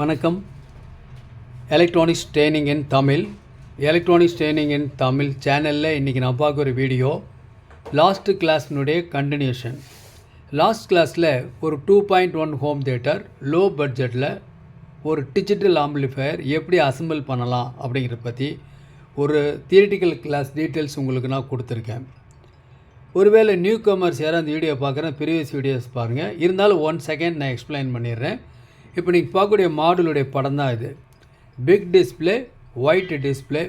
வணக்கம். Electronics training in Tamil electronics training in Tamil சேனலில் இன்றைக்கி நான் பார்க்க ஒரு வீடியோ லாஸ்ட்டு கிளாஸ்னுடைய கண்டினியூஷன் லாஸ்ட் கிளாஸில் ஒரு two point one home theatre low பட்ஜெட்டில் ஒரு டிஜிட்டல் ஆம்பிளிஃபையர் எப்படி அசெம்பிள் பண்ணலாம் அப்படிங்கிறத பற்றி ஒரு தியரிட்டிக்கல் கிளாஸ் டீட்டெயில்ஸ் உங்களுக்கு நான் கொடுத்துருக்கேன். ஒருவேளை நியூ கமர்ஸ் யாரும் அந்த வீடியோ பார்க்குறேன் ப்ரீவியஸ் வீடியோஸ் பாருங்கள் இருந்தாலும் ஒன் செகண்ட் நான் எக்ஸ்பிளைன் பண்ணிடுறேன். இப்போ நீங்கள் பார்க்கக்கூடிய மாடலுடைய படம் தான் இது. பிக் டிஸ்பிளே ஒயிட் டிஸ்பிளே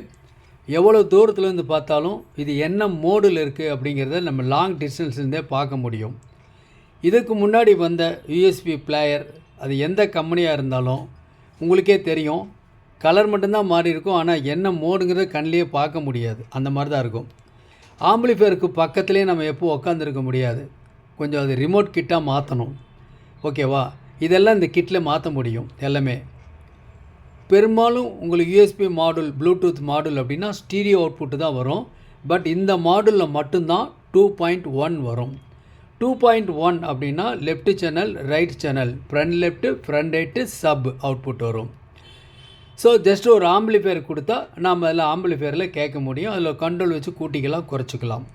எவ்வளோ தூரத்துலேருந்து பார்த்தாலும் இது என்ன மோடில் இருக்குது அப்படிங்கிறத நம்ம லாங் டிஸ்டன்ஸ்லேருந்தே பார்க்க முடியும். இதுக்கு முன்னாடி வந்த யூஎஸ்பி பிளேயர் அது எந்த கம்பெனியாக இருந்தாலும் உங்களுக்கே தெரியும். கலர் மட்டும்தான் மாறி இருக்கும். ஆனால் என்ன மோடுங்கிறத கண்ணிலேயே பார்க்க முடியாது. அந்த மாதிரி தான் இருக்கும். ஆம்பிளிஃபையருக்கு பக்கத்துலேயே நம்ம எப்போ உக்காந்துருக்க முடியாது. கொஞ்சம் அது ரிமோட் கிட்டாக மாற்றணும் ஓகேவா இதெல்லாம் இந்த கிட்டில் மாற்ற முடியும் எல்லாமே. பெரும்பாலும் உங்களுக்கு யூஎஸ்பி மாடுல் ப்ளூடூத் மாடுல் அப்படின்னா ஸ்டீரியோ அவுட்புட்டு தான் வரும். பட் இந்த மாடுலில் மட்டும்தான் டூ பாயிண்ட் ஒன் வரும். டூ பாயிண்ட் ஒன் அப்படின்னா left channel right channel front left front right sub output வரும். ஸோ ஜஸ்ட் ஒரு ஆம்பிளிஃபையர் கொடுத்தா நாம் அதில் ஆம்பிளிஃபையரில் கேட்க முடியும். அதில் கண்ட்ரோல் வச்சு கூட்டிக்கலாம் குறைச்சிக்கலாம்.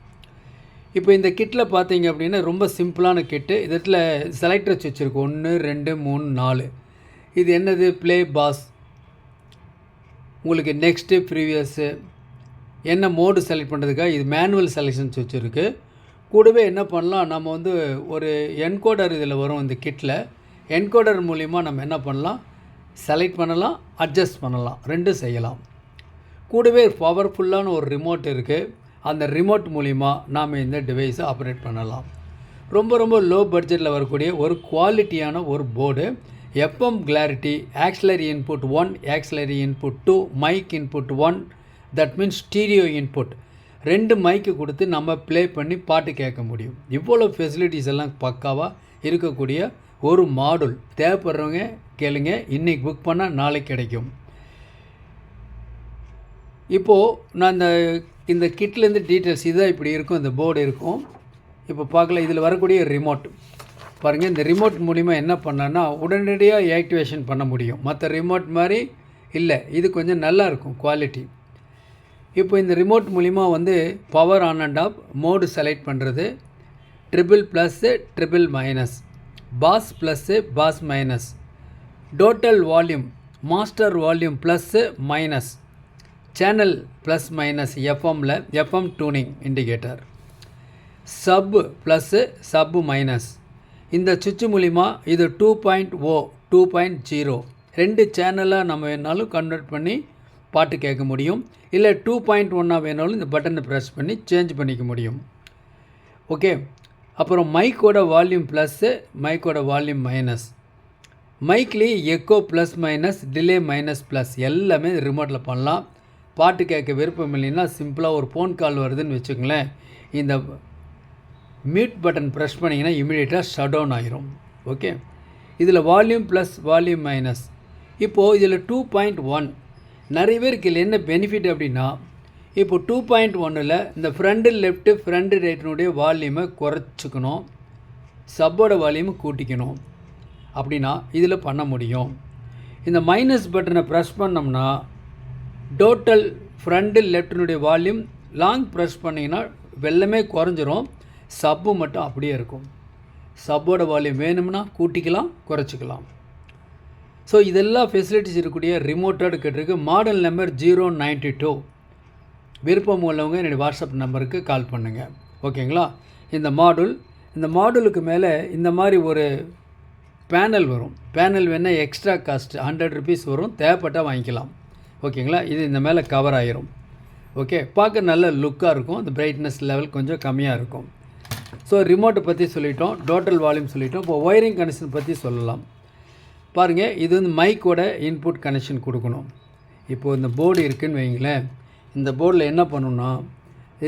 இப்போ இந்த கிட்டில் பார்த்தீங்க அப்படின்னா ரொம்ப சிம்பிளான கிட்டு. இதில் செலக்டர்ஸ் வச்சுருக்கு ஒன்று ரெண்டு மூணு நாலு. இது என்னது? ப்ளே பாஸ் உங்களுக்கு நெக்ஸ்ட்டு ப்ரீவியஸ்ஸு என்ன மோடு செலக்ட் பண்ணுறதுக்காக இது மேனுவல் செலெக்ஷன்ஸ் வச்சுருக்கு. கூடவே என்ன பண்ணலாம்? நம்ம வந்து ஒரு என்கோடர் இதில் வரும் இந்த கிட்டில் என்கோடர் மூலிமா நம்ம என்ன பண்ணலாம்? செலக்ட் பண்ணலாம் அட்ஜஸ்ட் பண்ணலாம். ரெண்டும் செய்யலாம். கூடவே பவர்ஃபுல்லான ஒரு ரிமோட் இருக்குது அந்த ரிமோட் மூலிமா நாம் இந்த டிவைஸை ஆப்ரேட் பண்ணலாம். ரொம்ப ரொம்ப லோ பட்ஜெட்டில் வரக்கூடிய ஒரு குவாலிட்டியான ஒரு board FM clarity auxiliary input one auxiliary input two mic input one that means stereo input ரெண்டு மைக்கு கொடுத்து நம்ம ப்ளே பண்ணி பாட்டு கேட்க முடியும். இவ்வளோ ஃபெசிலிட்டிஸ் எல்லாம் பக்காவாக இருக்கக்கூடிய ஒரு மாடுல் தேவைப்படுறவங்க கேளுங்க. இன்றைக்கி புக் பண்ணால் நாளைக்கு கிடைக்கும். இப்போது நான் இந்த இந்த கிட்லேருந்து டீட்டெயில்ஸ் இதுதான் இப்படி இருக்கும் இந்த போர்டு இருக்கும். இப்போ பார்க்கல இதில் வரக்கூடிய ரிமோட் பாருங்கள் இந்த ரிமோட் மூலிமா என்ன பண்ணனா உடனடியாக ஆக்டிவேஷன் பண்ண முடியும். மற்ற ரிமோட் மாதிரி இல்லை இது கொஞ்சம் நல்லா இருக்கும் குவாலிட்டி இப்போ இந்த ரிமோட் மூலிமா வந்து power on and off mode select பண்ணுறது triple plus triple minus bass plus bass minus total volume master volume plus minus channel plus minus எஃப்எம்மில் FM tuning indicator sub plus sub minus இந்த சுவிட்ச் மூலிமா இது two point O two point zero ரெண்டு சேனலாக நம்ம வேணாலும் கன்வெர்ட் பண்ணி பாட்டு கேட்க முடியும். இல்லை டூ பாயிண்ட் ஒன்னாக வேணாலும் இந்த பட்டனை ப்ரெஸ் பண்ணி சேஞ்ச் பண்ணிக்க முடியும். ஓகே அப்புறம் மைக்கோட வால்யூம் ப்ளஸ்ஸு மைக்கோட volume minus மைக்லேயே echo plus minus delay minus plus எல்லாமே ரிமோட்டில் பண்ணலாம். பாட்டு கேட்க விருப்பம் இல்லைன்னா சிம்பிளாக ஒரு ஃபோன் கால் வருதுன்னு வச்சுக்கோங்களேன். இந்த மியூட் பட்டன் ப்ரெஷ் பண்ணிங்கன்னா இமீடியட்டாக ஷட் டவுன் ஆகிரும் ஓகே இதில் வால்யூம் ப்ளஸ் வால்யூம் மைனஸ் இப்போது இதில் டூ பாயிண்ட் ஒன் நிறைய பேருக்கு இதில் என்ன பெனிஃபிட் அப்படின்னா இப்போ டூ பாயிண்ட் ஒன்னில் இந்த ஃப்ரண்ட்டு லெஃப்ட்டு ஃப்ரண்ட்டு ரைட்டினுடைய வால்யூமை குறைச்சிக்கணும். சப்போட வால்யூமை கூட்டிக்கணும். அப்படின்னா இதில் பண்ண முடியும். இந்த மைனஸ் பட்டனை ப்ரெஸ் பண்ணோம்னா டோட்டல் ஃப்ரண்ட்டு லெஃப்டினுடைய வால்யூம் லாங் ப்ரெஸ் பண்ணிங்கன்னா வெள்ளமே குறைஞ்சிரும். சப்பு மட்டும் அப்படியே இருக்கும். சப்போட வால்யூம் வேணும்னா கூட்டிக்கலாம் குறைச்சிக்கலாம். ஸோ இதெல்லாம் ஃபெசிலிட்டிஸ் இருக்கக்கூடிய ரிமோட்டோடு கேட்டிருக்கு. Model number zero ninety two விருப்பம் உள்ளவங்க என்னுடைய வாட்ஸ்அப் நம்பருக்கு கால் பண்ணுங்கள் ஓகேங்களா இந்த மாடுல் இந்த மாடுலுக்கு மேலே இந்த மாதிரி ஒரு பேனல் வரும். பேனல் வேணால் எக்ஸ்ட்ரா காஸ்ட் ஹண்ட்ரட் ருபீஸ் வரும். தேவைப்பட்டால் வாங்கிக்கலாம். ஓகேங்களா? இது இந்த மேலே கவர் ஆகிரும் ஓகே பார்க்க நல்ல லுக்காக இருக்கும். அந்த பிரைட்னஸ் லெவல் கொஞ்சம் கம்மியாக இருக்கும். ஸோ ரிமோட்டை பற்றி சொல்லிட்டோம் டோட்டல் வால்யூம் சொல்லிட்டோம். இப்போ ஒயரிங் கனெக்ஷன் பற்றி சொல்லலாம். பாருங்கள் இது வந்து மைக்கோட இன்புட் கனெக்ஷன் கொடுக்கணும். இப்போது இந்த போர்டு இருக்குதுன்னு வைங்களேன் இந்த போர்டில் என்ன பண்ணணும்னா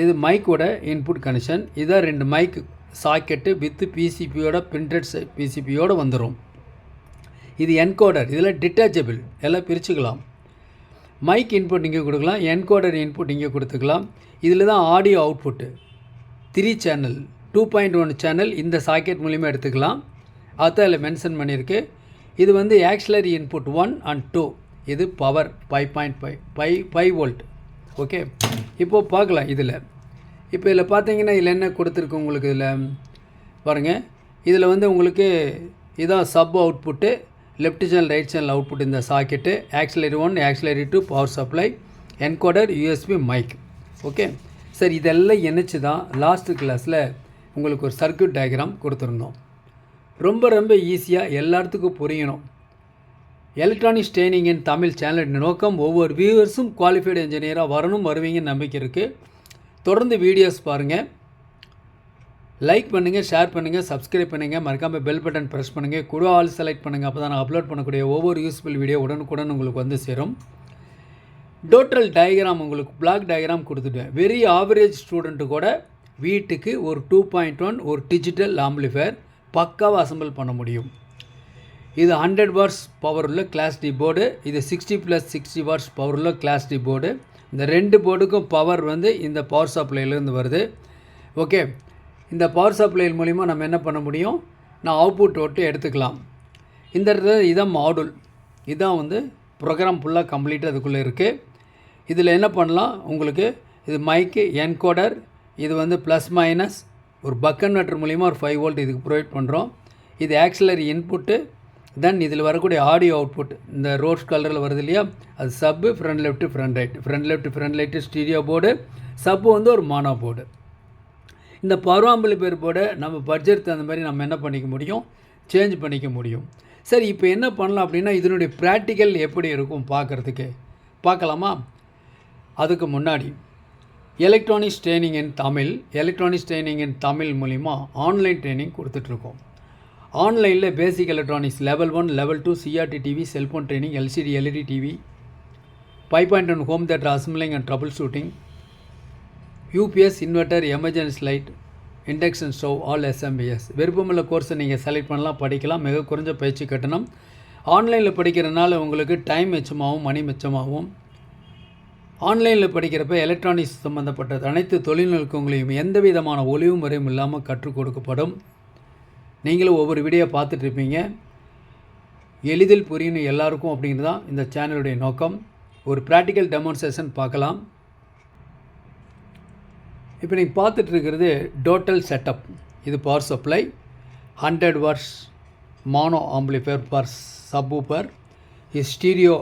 இது மைக்கோட இன்புட் கனெக்ஷன் இதான் ரெண்டு மைக் சாக்கெட்டு வித்து பிசிபியோட பிரிண்டட் பிசிபியோடு வந்துடும் இது என்கோடர் இதில் டிட்டாச்சபிள் எல்லாம் பிரிச்சுக்கலாம். மைக் இன்புட் இங்கே கொடுக்கலாம் என்கோடர் இன்புட் இங்கே கொடுத்துக்கலாம். இதில் தான் audio output three channel two point one channel இந்த சாக்கெட் மூலிமா எடுத்துக்கலாம். அதான் இதில் மென்ஷன் பண்ணியிருக்கு. இது வந்து auxiliary input one and two இது power five point five five five volt okay இப்போது பார்க்கலாம் இதில். இப்போ இதில் பார்த்தீங்கன்னா இதில் என்ன கொடுத்துருக்கு உங்களுக்கு இதில்? பாருங்கள் இதில் வந்து உங்களுக்கு இதான் sub output left channel right channel output இந்த socket auxiliary one auxiliary two power supply encoder USB mic okay sir இதெல்லாம் இணைச்சி தான் லாஸ்ட் கிளாஸில் உங்களுக்கு ஒரு சர்க்கியூட் டயக்ராம் கொடுத்துருந்தோம். ரொம்ப ரொம்ப ஈஸியாக எல்லாத்துக்கும் புரியணும். எலக்ட்ரானிக்ஸ் ட்ரைனிங்கின் தமிழ் சேனலின் நோக்கம் ஒவ்வொரு வியூவர்ஸும் குவாலிஃபைடு இன்ஜினியராக வரணும் வருவீங்கன்னு நம்பிக்கை இருக்குது தொடர்ந்து வீடியோஸ் பாருங்கள் லைக் பண்ணுங்கள் ஷேர் பண்ணுங்கள் சப்ஸ்கிரைப் பண்ணுங்கள் மறக்காமல் பெல் பட்டன் ப்ரெஸ் பண்ணுங்கள் குடு ஆல் செலக்ட் பண்ணுங்கள் அப்போ தான் நான் அப்லோட் பண்ணக்கூடிய ஒவ்வொரு யூஸ்ஃபுல் வீடியோ உடனுக்குடன் உங்களுக்கு வந்து சேரும். டோட்டல் டயக்ராம் உங்களுக்கு பிளாக் டயக்ராம் கொடுத்துட்டேன். வெரி ஆவரேஜ் ஸ்டூடெண்ட்டு கூட வீட்டுக்கு ஒரு டூ பாயிண்ட் ஒன் ஒரு டிஜிட்டல் ஆம்பிளிஃபயர் பக்காவாக அசம்பிள் பண்ண முடியும். இது ஹண்ட்ரட் வாட்ஸ் பவர் உள்ள கிளாஸ் டி போர்டு இது sixty plus sixty watts power உள்ள கிளாஸ் டி போர்டு இந்த ரெண்டு போர்டுக்கும் பவர் வந்து இந்த பவர் சப்ளைலேருந்து வருது. ஓகே இந்த பவர் சப்ளை மூலிமா நம்ம என்ன பண்ண முடியும்? நான் அவுட்புட் ஒட்டு எடுத்துக்கலாம். இந்த இடத்துல இதான் மாடுல் இதான் வந்து ப்ரோக்ராம் ஃபுல்லாக கம்ப்ளீட்டாக அதுக்குள்ளே இருக்குது இதில் என்ன பண்ணலாம்? உங்களுக்கு இது மைக்கு என்கோடர் இது வந்து ப்ளஸ் மைனஸ் ஒரு பக்கன் நட்டர் மூலிமா ஒரு ஃபைவ் வோல்ட் இதுக்கு ப்ரொவைட் பண்ணுறோம் இது ஆக்சிலரி இன்புட்டு தென் இதில் வரக்கூடிய ஆடியோ அவுட்புட் இந்த ரோஸ் கலரில் வருது இல்லையா? அது sub front left front right front left front right stereo board sub வந்து ஒரு மானோ போர்டு இந்த பருவாம்பலி பேர் நம்ம பட்ஜெட் தகுந்த மாதிரி நம்ம என்ன பண்ணிக்க முடியும்? சேஞ்ச் பண்ணிக்க முடியும். சரி இப்போ என்ன பண்ணலாம் அப்படின்னா இதனுடைய ப்ராக்டிக்கல் எப்படி இருக்கும் பார்க்குறதுக்கு? பார்க்கலாமா? அதுக்கு முன்னாடி electronics training in Tamil electronics training in Tamil மூலிமா ஆன்லைன் ட்ரைனிங் கொடுத்துட்ருக்கோம். ஆன்லைனில் basic electronics level one level two CRT TV cellphone training LCD LED TV five point one home theatre assembling and troubleshooting UPS inverter emergency light induction stove all SMPS விருப்பமுள்ள கோர்ஸை நீங்கள் select பண்ணலாம் படிக்கலாம். மிக குறைஞ்ச பயிற்சி கட்டணம். ஆன்லைனில் படிக்கிறனால உங்களுக்கு டைம் மிச்சமாகவும் மணி மிச்சமாகவும் ஆன்லைனில் படிக்கிறப்ப எலக்ட்ரானிக்ஸ் சம்மந்தப்பட்ட அனைத்து தொழில்நுட்பங்களையும் எந்த விதமான ஒளிவு முறையும் இல்லாமல் கற்றுக் கொடுக்கப்படும். நீங்களும் ஒவ்வொரு வீடியோ பார்த்துட்ருப்பீங்க எளிதில் புரியணும் எல்லாருக்கும் அப்படிங்கிறது தான் இந்த சேனலுடைய நோக்கம். ஒரு ப்ராக்டிக்கல் டெமான்ஸ்ட்ரேஷன் பார்க்கலாம். இப்போ நீங்கள் பார்த்துட்டு இருக்கிறது டோட்டல் செட்டப். இது power supply hundred watts mono amplifier per subwoofer இது ஸ்டீரியோ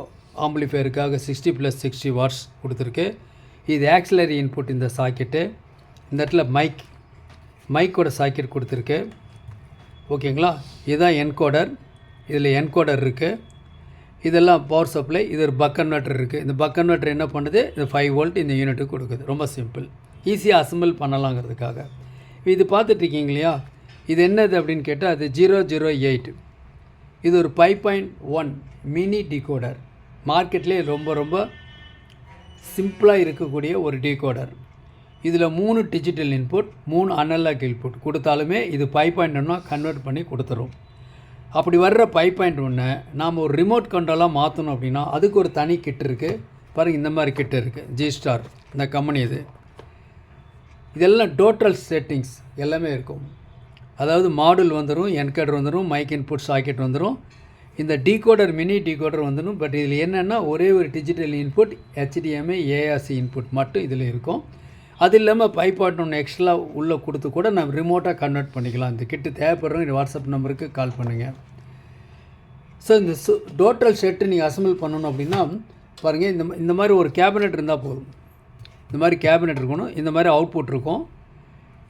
ஆம்பிளிஃபயருக்காக சிக்ஸ்டி ப்ளஸ் சிக்ஸ்டி வாட்ஸ் கொடுத்துருக்கு. இது ஆக்சிலரி இன்புட் இந்த சாக்கெட்டு. இந்த இடத்துல மைக் மைக்கோட சாக்கெட் கொடுத்துருக்கு. ஓகேங்களா? இதுதான் என்கோடர். இதில் என்கோடர் இருக்குது இதெல்லாம் பவர் சப்ளை. இது ஒரு பக் கன்வெர்ட்டர் இருக்குது இந்த பக் கன்வெர்ட்டர் என்ன பண்ணுது? இந்த ஃபைவ் வோல்ட் இந்த யூனிட்டுக்கு கொடுக்குது. ரொம்ப சிம்பிள். ஈஸியாக அசம்பிள் பண்ணலாங்கிறதுக்காக. இது பார்த்துட்ருக்கீங்க இல்லையா இது என்னது அப்படின்னு கேட்டால் அது ஜீரோ ஜீரோ எயிட் இது ஒரு five point one mini decoder மார்க்கெட்லேயே ரொம்ப ரொம்ப சிம்பிளாக இருக்கக்கூடிய ஒரு டிகோடர் இதில் மூணு டிஜிட்டல் இன்புட் மூணு அனலாக் இன்புட் கொடுத்தாலுமே இது ஃபைவ் பாயிண்ட் ஒன்னாக கன்வெர்ட் பண்ணி கொடுத்துரும். அப்படி வர்ற ஃபைவ் பாயிண்ட் ஒன்று நாம் ஒரு ரிமோட் கண்ட்ரோலாக மாற்றணும் அப்படின்னா அதுக்கு ஒரு தனி கிட் இருக்குது பாருங்கள் இந்த மாதிரி கிட் இருக்குது ஜி ஸ்டார் இந்த கம்பெனி இது. இதெல்லாம் டோட்டல் செட்டிங்ஸ் எல்லாமே இருக்கும். அதாவது மாடுல் வந்துடும் என்கேடர் வந்துடும் மைக் இன்புட் சாக்கெட் வந்துடும் இந்த டீகோடர் மினி டீகோடர் வந்துடும் பட் இதில் என்னென்னா ஒரே ஒரு digital input HDMI ARC input மட்டும் இதில் இருக்கும். அது இல்லாமல் பைப்பாட் ஒன்று எக்ஸ்ட்ரா உள்ளே கொடுத்து கூட நம்ம ரிமோட்டாக கன்வெர்ட் பண்ணிக்கலாம். இந்த கிட்டு தேவைப்படுறவங்க வாட்ஸ்அப் நம்பருக்கு கால் பண்ணுங்கள் ஸோ இந்த டோட்டல் செட்டு நீங்கள் அசம்பிள் பண்ணணும் அப்படின்னா பாருங்கள் இந்த இந்த மாதிரி ஒரு கேபினெட் இருந்தால் போதும். இந்த மாதிரி கேபினெட் இருக்கணும் இந்த மாதிரி அவுட்புட் இருக்கும்.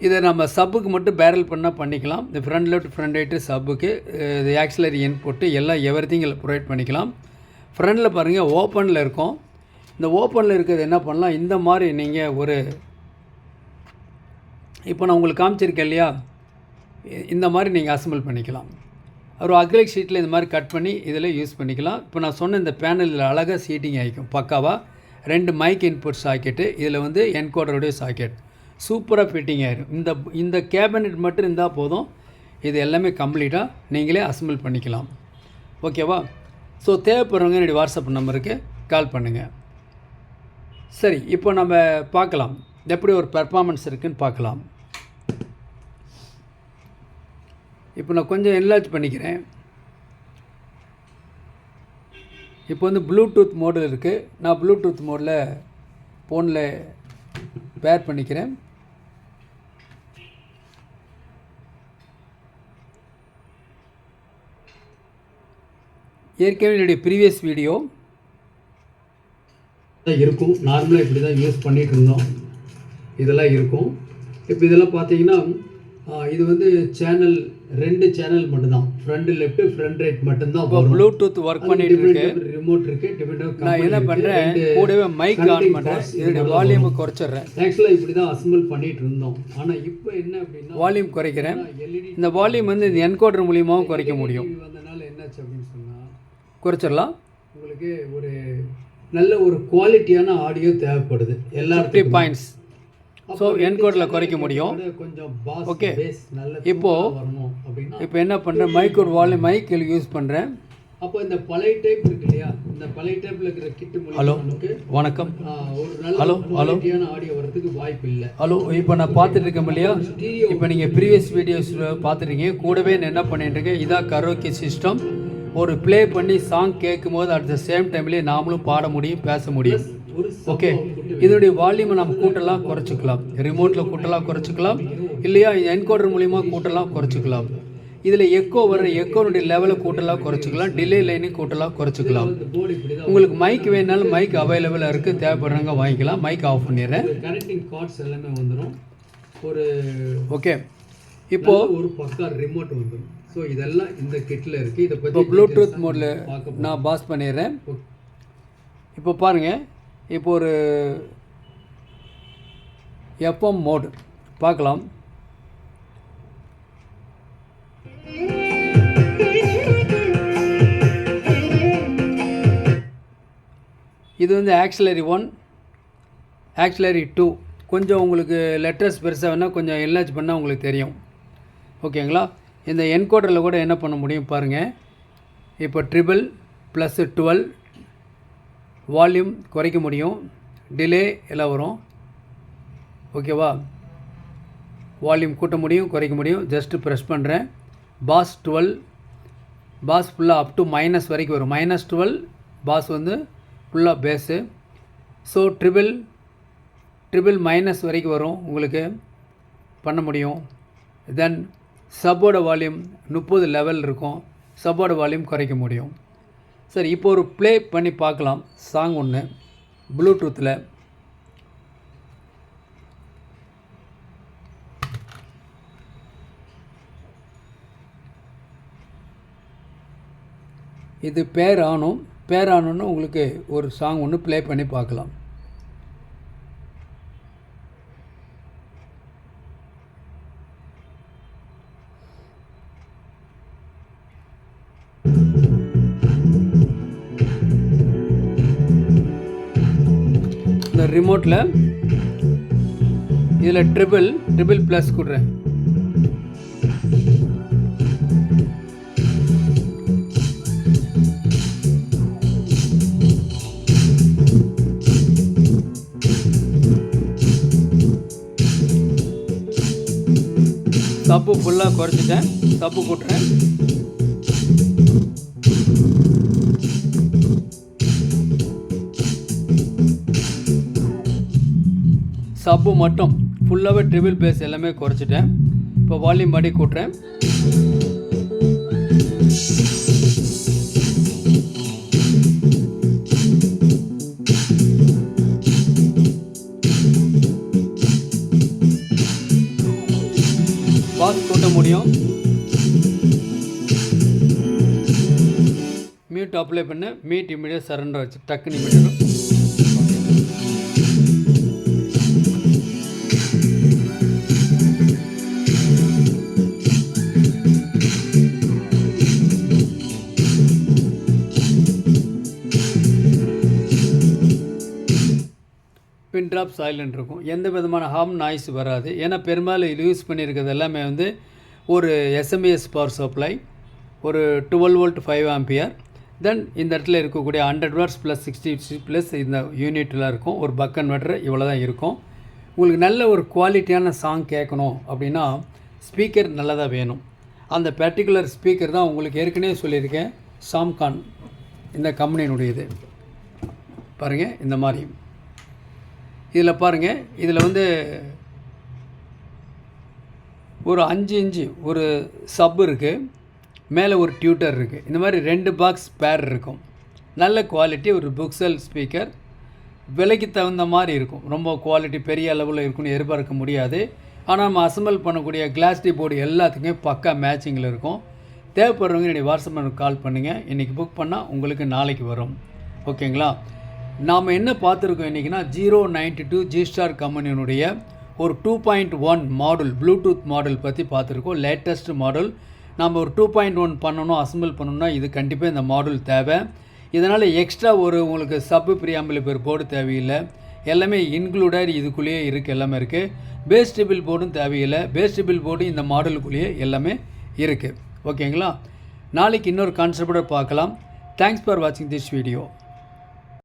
இதை நம்ம சப்புக்கு மட்டும் பேரல் பண்ணால் பண்ணிக்கலாம். இந்த ஃப்ரண்ட் லெஃப்ட் ஃப்ரண்ட் ரைட்டு சப்புக்கு இது ஆக்சிலரி இன்புட்டு எல்லாம் எவ்ரி திங் ப்ரொவைட் பண்ணிக்கலாம். ஃப்ரண்டில் பாருங்கள் ஓப்பனில் இருக்கும். இந்த ஓப்பனில் இருக்கிறது என்ன பண்ணலாம்? இந்த மாதிரி நீங்கள் ஒரு இப்போ நான் உங்களுக்கு காமிச்சிருக்கேன் இல்லையா? இந்த மாதிரி நீங்கள் அசம்பிள் பண்ணிக்கலாம். ஒரு அக்ரிலிக் ஷீட்டில் இந்த மாதிரி கட் பண்ணி இதில் யூஸ் பண்ணிக்கலாம். இப்போ நான் சொன்ன இந்த பேனலில் அழகாக சீட்டிங் ஆகிக்கும் பக்காவாக ரெண்டு மைக் இன்புட் சாக்கெட்டு இதில் வந்து என்கோடருடைய சாக்கெட் சூப்பராக ஃபிட்டிங் ஆயிரும் இந்த இந்த கேபினெட் மட்டும் இருந்தால் போதும். இது எல்லாமே கம்ப்ளீட்டாக நீங்களே அசம்பிள் பண்ணிக்கலாம். ஓகேவா ஸோ தேவைப்படுறவங்க என்னுடைய வாட்ஸ்அப் நம்பருக்கு கால் பண்ணுங்கள் சரி இப்போ நம்ம பார்க்கலாம். எப்படி ஒரு பெர்ஃபார்மன்ஸ் இருக்குதுன்னு பார்க்கலாம். இப்போ நான் கொஞ்சம் என்லார்ஜ் பண்ணிக்கிறேன். இப்போ வந்து ப்ளூடூத் மோடில் இருக்குது நான் ப்ளூடூத் மோடில் ஃபோனில் பேர் பண்ணிக்கிறேன். ஏற்கனவே என்னுடைய ப்ரீவியஸ் வீடியோ இருக்கும். நார்மலாக இப்படி தான் யூஸ் பண்ணிகிட்டு இருந்தோம். இதெல்லாம் இருக்கும். இப்போ இதெல்லாம் பார்த்தீங்கன்னா இது வந்து சேனல் ரெண்டு சேனல் மட்டும்தான். ஃப்ரண்ட் லெஃப்ட் ஃப்ரண்ட் ரைட் மட்டும்தான் இப்போ ப்ளூடூத் ஒர்க் பண்ணிட்டு இருக்கு. ரிமோட் இருக்கு டிஃபரெண்ட் நான் என்ன பண்ணுறேன் கூடவே மைக் ஆன் பண்ணுறேன் இதோட வால்யூமை குறைச்சிடுறேன். ஆக்சுவலாக இப்படி தான் அசம்பிள் பண்ணிட்டு இருந்தோம். ஆனால் இப்போ என்ன அப்படின்னா வால்யூம் குறைக்கிறேன். இந்த வால்யூம் வந்து இந்த என்கோடர் மூலியமாகவும் குறைக்க முடியும். வந்தனால என்னாச்சு அப்படின்னு சொன்னால் குறைச்சிடலாம். உங்களுக்கு ஒரு நல்ல ஒரு குவாலிட்டியான ஆடியோ தேவைப்படுது. எல்லா பாயிண்ட்ஸ் ஸோ என்கோடில் குறைக்க முடியும். கொஞ்சம் ஓகே இப்போ இப்போ என்ன பண்ணுறேன் மைக்கோட வால்யூம் மைக் யூஸ் பண்ணுறேன் அப்போ இந்த பழைய டைப் இருக்கு இல்லையா? இந்த பழைய டைப்ல இருக்கிற கிட்டு ஹலோ வணக்கம். ஹலோ ஹலோ ஆடியோ வரதுக்கு வாய்ப்பு இல்லை. ஹலோ இப்போ நான் பார்த்துட்டு இருக்கேன் இல்லையா? இப்போ நீங்கள் ப்ரீவியஸ் வீடியோஸ் பார்த்துருக்கீங்க. கூடவே நான் என்ன பண்ணிட்டு இருக்கேன்? இதான் கரோக்கி சிஸ்டம் ஒரு ப்ளே பண்ணி சாங் கேட்கும் போது அட் த சேம் டைம்லேயே நாமளும் பாட முடியும் பேச முடியும். ஓகே இதனுடைய வால்யூமை நம்ம கூட்டலாம் குறைச்சிக்கலாம். ரிமோட்டில் கூட்டலாம் குறைச்சிக்கலாம். இல்லையா என்கோடர் மூலிமா கூட்டலாம் குறைச்சிக்கலாம். இதில் எக்கோ வர எக்கோனுடைய லெவலை கூட்டலாம் குறைச்சிக்கலாம். டிலே லைனையும் கூட்டலாம் குறைச்சிக்கலாம். உங்களுக்கு மைக் வேணாலும் மைக் அவைலபிளாக இருக்குது தேவைப்படுறவங்க வாங்கிக்கலாம். மைக் ஆஃப் பண்ணிடுறேன். கனெக்டிங் கார்ட்ஸ் எல்லாமே வந்துடும் ஒரு ஓகே இப்போ ஒரு பக்கா ரிமோட் வந்துடும் ஸோ இதெல்லாம் இந்த கிட்டில் இருக்குது இதை பற்றி ப்ளூடூத் மோடில் நான் பாஸ் பண்ணிடுறேன். இப்போ பாருங்கள் இப்போ ஒரு எஃப்எம் மோடு பார்க்கலாம். இது வந்து ஆக்சிலரி ஒன் ஆக்சிலரி டூ கொஞ்சம் உங்களுக்கு லெட்டர்ஸ் பெருசாக வேணால் கொஞ்சம் என்லார்ஜ் பண்ணால் உங்களுக்கு தெரியும். ஓகேங்களா? இந்த என்கோடரில் கூட என்ன பண்ண முடியும் பாருங்கள் இப்போ ட்ரிபிள் ப்ளஸ்ஸு டுவெல் வால்யூம் குறைக்க முடியும். டிலே எல்லாம் வரும். ஓகேவா? வால்யூம் கூட்ட முடியும் குறைக்க முடியும். ஜஸ்ட்டு ப்ரெஸ் பண்ணுறேன் பாஸ் டுவெல். பாஸ் ஃபுல்லாக அப் டு மைனஸ் வரைக்கும் வரும். மைனஸ் டுவெல் பாஸ் வந்து ஃபுல்லாக bass so treble treble minus வரைக்கும் வரும். உங்களுக்கு பண்ண முடியும். தென் சப்போட வால்யூம் முப்பது லெவல் இருக்கும். சப்போட வால்யூம் குறைக்க முடியும். சரி இப்போ ஒரு ப்ளே பண்ணி பார்க்கலாம். சாங் ஒன்று ப்ளூடூத்தில் இது பேர் ஆனும் பேர் ஆனோன்னு உங்களுக்கு ஒரு சாங் ஒன்று ப்ளே பண்ணி பார்க்கலாம். ரிமோட்டில் இதில் ட்ரிபிள் ட்ரிபிள் ப்ளஸ் கொடுறேன். சப்பு ஃபுல்லாக குறைச்சிட்டேன். சப்பு போட்டுறேன். சப்பு மட்டும். ஃபுல்லாகவே ட்ரிபிள் பேஸ் எல்லாமே குறைச்சிட்டேன். இப்போ வால்யூம் படி கூட்டுறேன். பாஸ் கூட்ட முடியும். மியூட் அப்ளை பண்ண. மீட் இமீடியட் சரண்டர் வச்சு டக்குன்னு இமீடியட் பின் ட்ராப் சைலண்ட் இருக்கும். எந்த விதமான ஹார்ம் நாய்ஸ் வராது. ஏன்னா பெரும்பாலும் இது யூஸ் பண்ணியிருக்கிறது எல்லாமே வந்து ஒரு எஸ்எம்எஸ் பவர் சப்ளை ஒரு twelve volt five ampere then இந்த இடத்துல இருக்கக்கூடிய hundred watts plus sixty plus இந்த யூனிட்டில் இருக்கும். ஒரு பக் கன்வெர்டர் இவ்வளோ தான் இருக்கும். உங்களுக்கு நல்ல ஒரு குவாலிட்டியான சாங் கேட்கணும் அப்படின்னா ஸ்பீக்கர் நல்லதாக வேணும். அந்த பர்டிகுலர் ஸ்பீக்கர் தான் உங்களுக்கு ஏற்கனவே சொல்லியிருக்கேன் சாம்கான் இந்த கம்பெனியினுடையது பாருங்கள் இந்த மாதிரி. இதில் பாருங்கள் இதில் வந்து ஒரு அஞ்சு இன்ச்சு ஒரு சப் இருக்குது மேலே ஒரு டியூட்டர் இருக்குது இந்த மாதிரி ரெண்டு பாக்ஸ் பேர் இருக்கும். நல்ல குவாலிட்டி ஒரு புக்ஸல் ஸ்பீக்கர். விலைக்கு தகுந்த மாதிரி இருக்கும். ரொம்ப குவாலிட்டி பெரிய அளவில் இருக்குன்னு எதிர்பார்க்க முடியாது. ஆனால் நம்ம அசம்பிள் பண்ணக்கூடிய கிளாஸ் டி போர்டு எல்லாத்துக்குமே பக்கா மேட்சிங்கில் இருக்கும். தேவைப்படுறவங்க என்னுடைய வாட்ஸ்அப் நம்பருக்கு கால் பண்ணுங்கள் இன்றைக்கி புக் பண்ணால் உங்களுக்கு நாளைக்கு வரும். ஓகேங்களா நாம் என்ன பார்த்துருக்கோம் இன்றைக்கினா zero ninety two G star கம்பெனியினுடைய ஒரு two point one model Bluetooth model பற்றி பார்த்துருக்கோம். லேட்டஸ்ட் மாடல் நம்ம ஒரு டூ பாயிண்ட் ஒன் பண்ணணும் அசம்பிள் பண்ணணும்னா இது கண்டிப்பாக இந்த மாடல் தேவை. இதனால் எக்ஸ்ட்ரா ஒரு உங்களுக்கு சப்பு பிரியாம்பிள் பேர் போர்டு தேவையில்லை. எல்லாமே இன்க்ளூடட் இதுக்குள்ளேயே இருக்குது எல்லாமே இருக்குது பேஸ் டேபிள் போர்டும் தேவையில்லை. பேஸ் டேபிள் போர்டு இந்த மாடலுக்குள்ளேயே எல்லாமே இருக்குது ஓகேங்களா நாளைக்கு இன்னொரு கான்செப்டோட பார்க்கலாம். தேங்க்ஸ் ஃபார் வாட்சிங் திஸ் வீடியோ